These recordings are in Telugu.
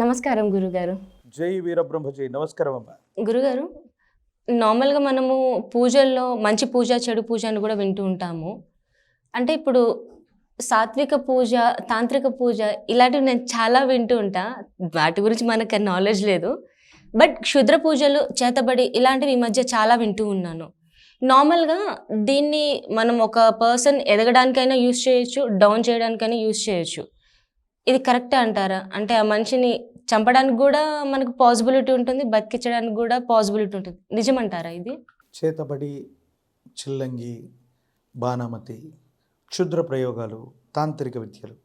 నమస్కారం గురుగారు. జై వీరబ్రహ్మ జై నమస్కారం అమ్మా. గురుగారు నార్మల్గా మనము పూజల్లో మంచి పూజ చెడు పూజ అని కూడా వింటూ ఉంటాము. అంటే ఇప్పుడు సాత్విక పూజ తాంత్రిక పూజ ఇలాంటివి నేను చాలా వింటూ ఉంటా. వాటి గురించి మనకు నాలెడ్జ్ లేదు. బట్ క్షుద్ర పూజలు చేతబడి ఇలాంటివి ఈ మధ్య చాలా వింటూ ఉన్నాను. నార్మల్గా దీన్ని మనం ఒక పర్సన్ ఎదగడానికైనా యూస్ చేయొచ్చు డౌన్ చేయడానికైనా యూస్ చేయొచ్చు. ఇది కరెక్టే అంటారా? అంటే ఆ మనిషిని చంపడానికి కూడా మనకు పాసిబిలిటీ ఉంటుంది బతికించడానికి కూడా పాసిబిలిటీ ఉంటుంది. నిజమంటారా ఇది? చేతబడి చిల్లంగి బాణామతి క్షుద్ర ప్రయోగాలు తాంత్రిక విద్యలు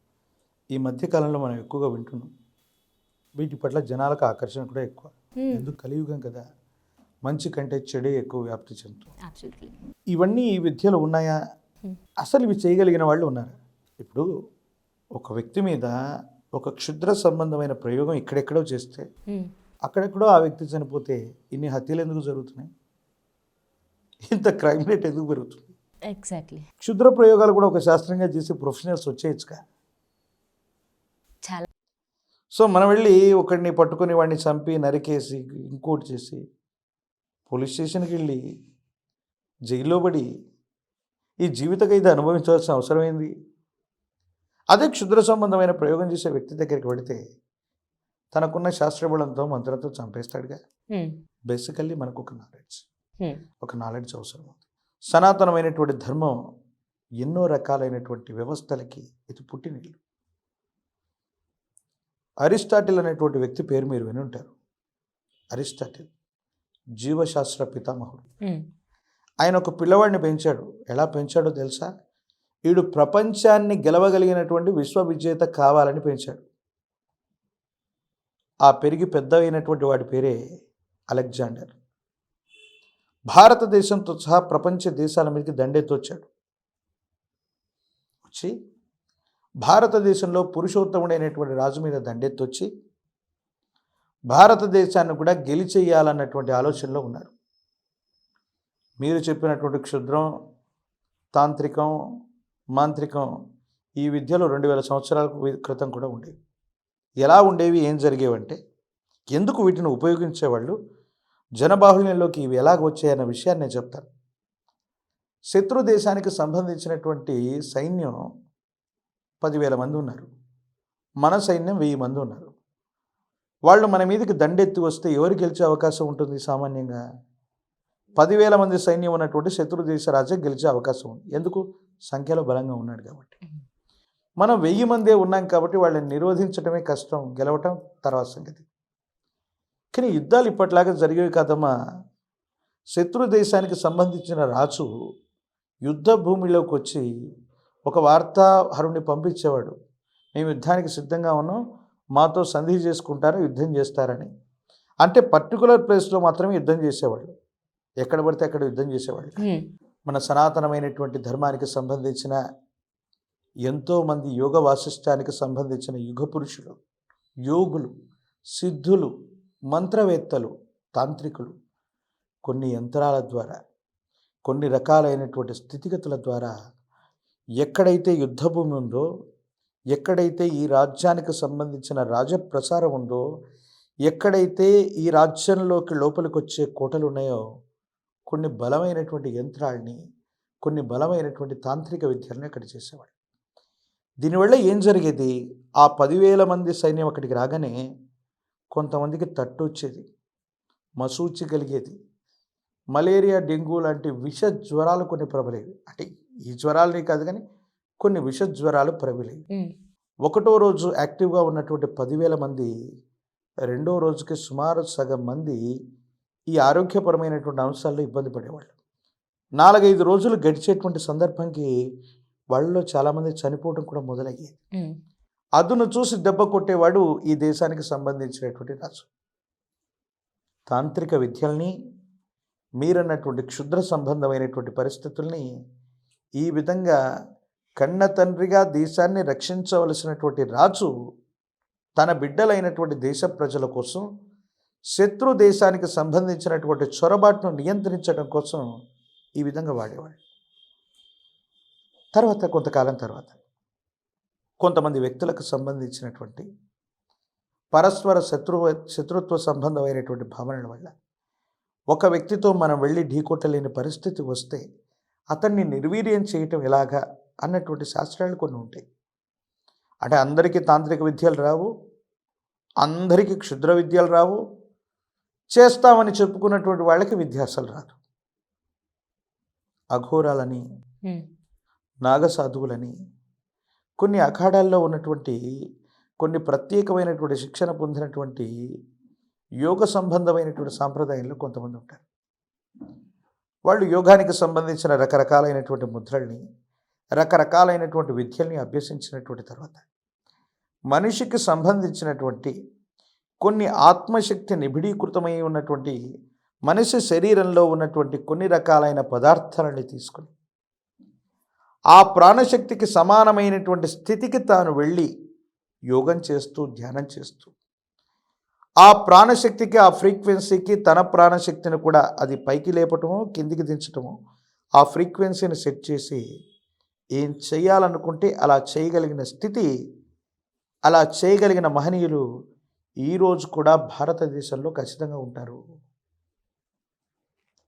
ఈ మధ్యకాలంలో మనం ఎక్కువగా వింటున్నాం. వీటి పట్ల జనాలకు ఆకర్షణ కూడా ఎక్కువ. ఎందుకు కలియుగం కదా? మంచి కంటే చెడే ఎక్కువ వ్యాప్తి చెందుతుంది. ఇవన్నీ ఈ విద్యలు ఉన్నాయా. అసలు ఇవి చేయగలిగిన వాళ్ళు ఉన్నారా? ఇప్పుడు ఒక వ్యక్తి మీద ఒక క్షుద్ర సంబంధమైన ప్రయోగం ఇక్కడెక్కడో చేస్తే అక్కడెక్కడో ఆ వ్యక్తి చనిపోతే ఇన్ని హత్యలు ఎందుకు జరుగుతున్నాయి? ఇంత క్రైమ్ రేట్ ఎందుకు పెరుగుతుంది? ఎగ్జాక్ట్లీ క్షుద్ర ప్రయోగాలు కూడా ఒక శాస్త్రంగా చేసి ప్రొఫెషనల్స్ వచ్చేయచ్చుగా? చాలా. సో మనం వెళ్ళి ఒకడిని పట్టుకొని వాడిని చంపి నరికేసి ఇంకోటి చేసి పోలీస్ స్టేషన్కి వెళ్ళి జైల్లో పడి ఈ జీవిత ఖైదు అనుభవించవలసిన అవసరం ఏంది? అదే క్షుద్ర సంబంధమైన ప్రయోగం చేసే వ్యక్తి దగ్గరికి వెళితే తనకున్న శాస్త్రబలంతో మంత్రంతో చంపేస్తాడుగా. బేసికల్లీ మనకు ఒక నాలెడ్జ్ ఒక నాలెడ్జ్ అవసరం ఉంది సనాతనమైనటువంటి ధర్మం ఎన్నో రకాలైనటువంటి వ్యవస్థలకి ఇది పుట్టినిల్లు అరిస్టాటిల్ అనేటువంటి వ్యక్తి పేరు మీరు విని ఉంటారు. అరిస్టాటిల్ జీవశాస్త్ర పితామహుడు. ఆయన ఒక పిల్లవాడిని పెంచాడు. ఎలా పెంచాడో తెలుసా? వీడు ప్రపంచాన్ని గెలవగలిగినటువంటి విశ్వవిజేత కావాలని పెంచాడు. ఆ పెరిగి పెద్దవైనటువంటి వాడి పేరే అలెగ్జాండర్. భారతదేశంతో సహా ప్రపంచ దేశాల మీదకి దండెత్తొచ్చాడు. వచ్చి భారతదేశంలో పురుషోత్తముడైనటువంటి రాజు మీద దండెత్తొచ్చి భారతదేశాన్ని కూడా గెలిచేయాలన్నటువంటి ఆలోచనలో ఉన్నారు. మీరు చెప్పినటువంటి క్షుద్రం తాంత్రికం మాంత్రికం ఈ విద్యలో రెండు వేల సంవత్సరాల క్రితం కూడా ఉండేవి. ఎలా ఉండేవి ఏం జరిగేవంటే ఎందుకు వీటిని ఉపయోగించేవాళ్ళు జనబాహుళ్యంలోకి ఇవి ఎలాగ వచ్చాయన్న విషయాన్ని నేను చెప్తాను. శత్రు దేశానికి సంబంధించినటువంటి సైన్యం పదివేల మంది ఉన్నారు. మన సైన్యం వెయ్యి మంది ఉన్నారు. వాళ్ళు మన మీదకి దండెత్తి వస్తే ఎవరు గెలిచే అవకాశం ఉంటుంది సామాన్యంగా? పదివేల మంది సైన్యం ఉన్నటువంటి శత్రు దేశ రాజా గెలిచే అవకాశం ఉంది. ఎందుకు? సంఖ్యలో బలంగా ఉన్నాడు కాబట్టి. మనం వెయ్యి మందే ఉన్నాం కాబట్టి వాళ్ళని నిరోధించడమే కష్టం గెలవటం తర్వాత సంగతి. కానీ యుద్ధాలు ఇప్పట్లాగా జరిగేవి కాదమ్మా. శత్రు దేశానికి సంబంధించిన రాజు యుద్ధ భూమిలోకి వచ్చి ఒక వార్తాహరుణ్ణి పంపించేవాడు. మేము యుద్ధానికి సిద్ధంగా ఉన్నాం మాతో సంధి చేసుకుంటారు యుద్ధం చేస్తారని. అంటే పర్టికులర్ ప్లేస్లో మాత్రమే యుద్ధం చేసేవాళ్ళు. ఎక్కడ పడితే అక్కడ యుద్ధం చేసేవాళ్ళు. మన సనాతనమైనటువంటి ధర్మానికి సంబంధించిన ఎంతోమంది యోగ వాసిష్టానికి సంబంధించిన యుగ పురుషులు యోగులు సిద్ధులు మంత్రవేత్తలు తాంత్రికులు కొన్ని యంత్రాల ద్వారా కొన్ని రకాలైనటువంటి స్థితిగతుల ద్వారా ఎక్కడైతే యుద్ధభూమి ఉందో ఎక్కడైతే ఈ రాజ్యానికి సంబంధించిన రాజప్రసారం ఉందో ఎక్కడైతే ఈ రాజ్యంలోకి లోపలికి వచ్చే కోటలు ఉన్నాయో కొన్ని బలమైనటువంటి యంత్రాల్ని కొన్ని బలమైనటువంటి తాంత్రిక విద్యల్ని అక్కడ చేసేవాళ్ళు దీనివల్ల ఏం జరిగేది? ఆ పదివేల మంది సైన్యం అక్కడికి రాగానే కొంతమందికి తట్టు వచ్చేది మసూచి కలిగేది. మలేరియా డెంగ్యూ లాంటి విష జ్వరాలు కొన్ని ప్రబలేవి. అంటే ఈ జ్వరాలని కాదు కానీ కొన్ని విష జ్వరాలు ప్రబలేవి. ఒకటో రోజు యాక్టివ్గా ఉన్నటువంటి పదివేల మంది రెండో రోజుకి సుమారు సగం మంది ఈ ఆరోగ్యపరమైనటువంటి అంశాల్లో ఇబ్బంది పడేవాళ్ళు. నాలుగైదు రోజులు గడిచేటువంటి సందర్భంకి వాళ్ళలో చాలామంది చనిపోవడం కూడా మొదలయ్యేది అదును చూసి దెబ్బ కొట్టేవాడు ఈ దేశానికి సంబంధించినటువంటి రాజు. తాంత్రిక విద్యల్ని మీరన్నటువంటి క్షుద్ర సంబంధమైనటువంటి పరిస్థితుల్ని ఈ విధంగా కన్న తండ్రిగా దేశాన్ని రక్షించవలసినటువంటి రాజు తన బిడ్డలైనటువంటి దేశ ప్రజల కోసం శత్రు దేశానికి సంబంధించినటువంటి చొరబాటును నియంత్రించడం కోసం ఈ విధంగా వాడేవాడు తర్వాత కొంతకాలం తర్వాత కొంతమంది వ్యక్తులకు సంబంధించినటువంటి పరస్పర శత్రువ శత్రుత్వ సంబంధమైనటువంటి భావనల వల్ల ఒక వ్యక్తితో మనం వెళ్ళి ఢీకొట్టలేని పరిస్థితి వస్తే అతన్ని నిర్వీర్యం చేయటం ఎలాగా అన్నటువంటి శాస్త్రాలు కొన్ని ఉంటాయి. అంటే అందరికీ తాంత్రిక విద్యలు రావు అందరికీ క్షుద్ర విద్యలు రావు చేస్తామని చెప్పుకున్నటువంటి వాళ్ళకి విద్య అసలు రాదు అఘోరాలని. నాగసాధువులని కొన్ని అఖాడాల్లో ఉన్నటువంటి కొన్ని ప్రత్యేకమైనటువంటి శిక్షణ పొందినటువంటి యోగ సంబంధమైనటువంటి సాంప్రదాయంలో కొంతమంది ఉంటారు వాళ్ళు యోగానికి సంబంధించిన రకరకాలైనటువంటి ముద్రల్ని రకరకాలైనటువంటి విద్యల్ని అభ్యసించినటువంటి తర్వాత మనిషికి సంబంధించినటువంటి కొన్ని ఆత్మశక్తి నిబిడీకృతమై ఉన్నటువంటి మనిషి శరీరంలో ఉన్నటువంటి కొన్ని రకాలైన పదార్థాలని తీసుకుని ఆ ప్రాణశక్తికి సమానమైనటువంటి స్థితికి తాను వెళ్ళి యోగం చేస్తూ ధ్యానం చేస్తూ ఆ ప్రాణశక్తికి ఆ ఫ్రీక్వెన్సీకి తన ప్రాణశక్తిని కూడా అది పైకి లేపటమో కిందికి దించటమో ఆ ఫ్రీక్వెన్సీని సెట్ చేసి ఏం చేయాలనుకుంటే అలా చేయగలిగిన స్థితి అలా చేయగలిగిన మహనీయులు ఈరోజు కూడా భారతదేశంలో ఖచ్చితంగా ఉంటారు.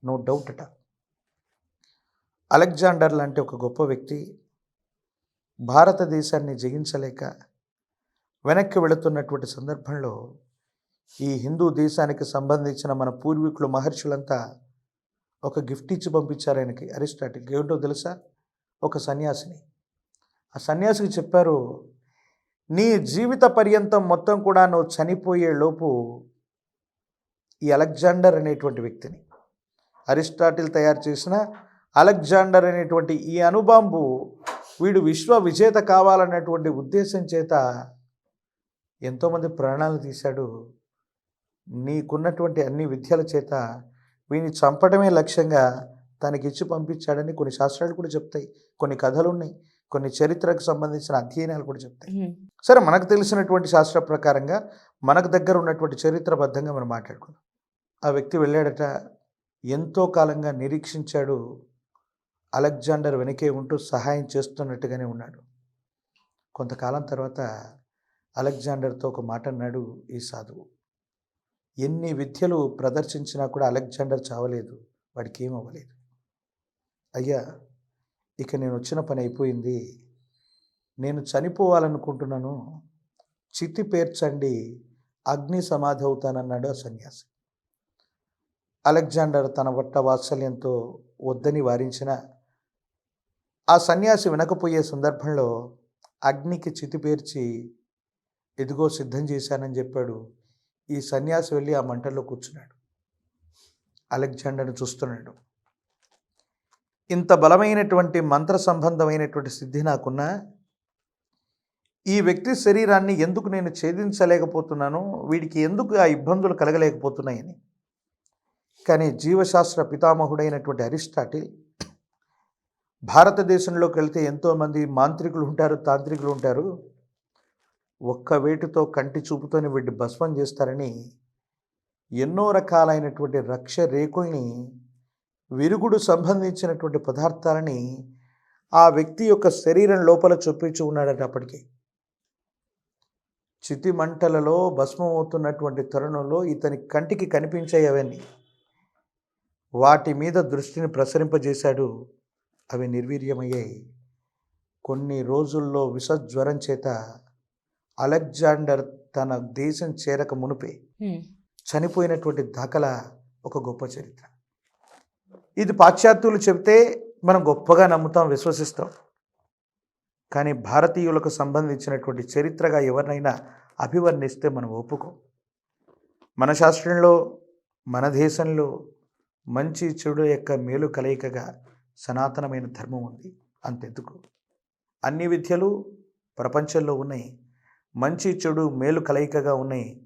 నో డౌట్ అట అలెగ్జాండర్ లాంటి ఒక గొప్ప వ్యక్తి భారతదేశాన్ని జయించలేక వెనక్కి వెళుతున్నటువంటి సందర్భంలో ఈ హిందూ దేశానికి సంబంధించిన మన పూర్వీకులు మహర్షులంతా ఒక గిఫ్ట్ ఇచ్చి పంపించారు ఆయనకి. అరిస్టాటిల్ ఏమిటో తెలుసా? ఒక సన్యాసిని. ఆ సన్యాసికి చెప్పారు నీ జీవిత పర్యంతం మొత్తం కూడా నువ్వు చనిపోయే లోపు ఈ అలెగ్జాండర్ అనేటువంటి వ్యక్తిని అరిస్టాటిల్ తయారు చేసిన అలెగ్జాండర్ అనేటువంటి ఈ అణుబాంబు వీడు విశ్వ విజేత కావాలన్నటువంటి ఉద్దేశం చేత ఎంతోమంది ప్రాణాలు తీశాడు. నీకున్నటువంటి అన్ని విద్యల చేత వీని చంపడమే లక్ష్యంగా తనకిచ్చి పంపించాడని కొన్ని శాస్త్రాలు కూడా చెప్తాయి. కొన్ని కథలు ఉన్నాయి కొన్ని చరిత్రకు సంబంధించిన అధ్యయనాలు కూడా చెప్తాయి. సరే మనకు తెలిసినటువంటి శాస్త్ర ప్రకారంగా మనకు దగ్గర ఉన్నటువంటి చరిత్రబద్ధంగా మనం మాట్లాడుకుందాం. ఆ వ్యక్తి వెళ్ళాడట ఎంతో కాలంగా నిరీక్షించాడు అలెగ్జాండర్ వెనకే ఉంటూ సహాయం చేస్తున్నట్టుగానే ఉన్నాడు. కొంతకాలం తర్వాత అలెగ్జాండర్తో ఒక మాట అన్నాడు ఈ సాధువు. ఎన్ని విద్యలు ప్రదర్శించినా కూడా అలెగ్జాండర్ చావలేదు వాడికి ఏం అవ్వలేదు అయ్యా ఇక నేను వచ్చిన పని అయిపోయింది నేను చనిపోవాలనుకుంటున్నాను. చితి పేర్చండి. అగ్ని సమాధి అవుతానన్నాడు ఆ సన్యాసి. అలెగ్జాండర్ తన వట్ట వాత్సల్యంతో వద్దని వారించిన ఆ సన్యాసి వినకపోయే సందర్భంలో అగ్నికి చితి పేర్చి ఎదుగో సిద్ధం చేశానని చెప్పాడు. ఈ సన్యాసి వెళ్ళి ఆ మంటల్లో కూర్చున్నాడు. అలెగ్జాండర్ని చూస్తున్నాడు. ఇంత బలమైనటువంటి మంత్ర సంబంధమైనటువంటి సిద్ధి నాకున్నా ఈ వ్యక్తి శరీరాన్ని ఎందుకు నేను ఛేదించలేకపోతున్నాను వీడికి ఎందుకు ఆ ఇబ్బందులు కలగలేకపోతున్నాయని. కానీ జీవశాస్త్ర పితామహుడైనటువంటి అరిస్టాటిల్ భారతదేశంలోకి వెళ్తే ఎంతోమంది మాంత్రికులు ఉంటారు తాంత్రికులు ఉంటారు. ఒక్క వేటుతో కంటి చూపుతోని వీడిని భస్మం చేస్తారని ఎన్నో రకాలైనటువంటి రక్ష రేకుల్ని విరుగుడు సంబంధించినటువంటి పదార్థాలని ఆ వ్యక్తి యొక్క శరీరం లోపల చొప్పించి ఉన్నాడట అప్పటికి. చితి మంటలలో భస్మం అవుతున్నటువంటి తరుణంలో ఇతని కంటికి కనిపించాయి అవన్నీ. వాటి మీద దృష్టిని ప్రసరింపజేశాడు. అవి నిర్వీర్యమయ్యాయి. కొన్ని రోజుల్లో విషజ్వరం చేత అలెగ్జాండర్ తన దేశం చేరక మునిపే. చనిపోయినటువంటి దాఖలా ఒక గొప్ప చరిత్ర. ఇది పాశ్చాత్యులు చెబితే మనం గొప్పగా నమ్ముతాం విశ్వసిస్తాం. కానీ భారతీయులకు సంబంధించినటువంటి చరిత్రగా ఎవరినైనా అభివర్ణిస్తే మనం ఒప్పుకోం. మన శాస్త్రంలో మన దేశంలో మంచి చెడు యొక్క మేలు కలయికగా సనాతనమైన ధర్మం ఉంది. అంతెందుకు? అన్ని విద్యలు ప్రపంచంలో ఉన్నాయి. మంచి చెడు మేలు కలయికగా ఉన్నాయి.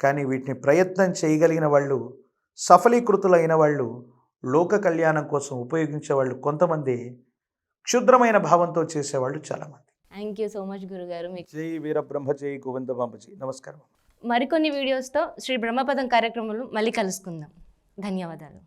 కానీ వీటిని ప్రయత్నం చేయగలిగిన వాళ్ళు సఫలీకృతులైన వాళ్ళు లోక కళ్యాణం కోసం ఉపయోగించే వాళ్ళు కొంతమంది క్షుద్రమైన భావంతో చేసేవాళ్ళు చాలామంది. థ్యాంక్ యూ సో మచ్ గురుగారు. మీకు జై వీరబ్రహ్మ జై గోవిందమాంబజీ నమస్కారం. మరికొన్ని వీడియోస్తో శ్రీ బ్రహ్మపదం కార్యక్రమంలో మళ్ళీ కలుసుకుందాం. ధన్యవాదాలు.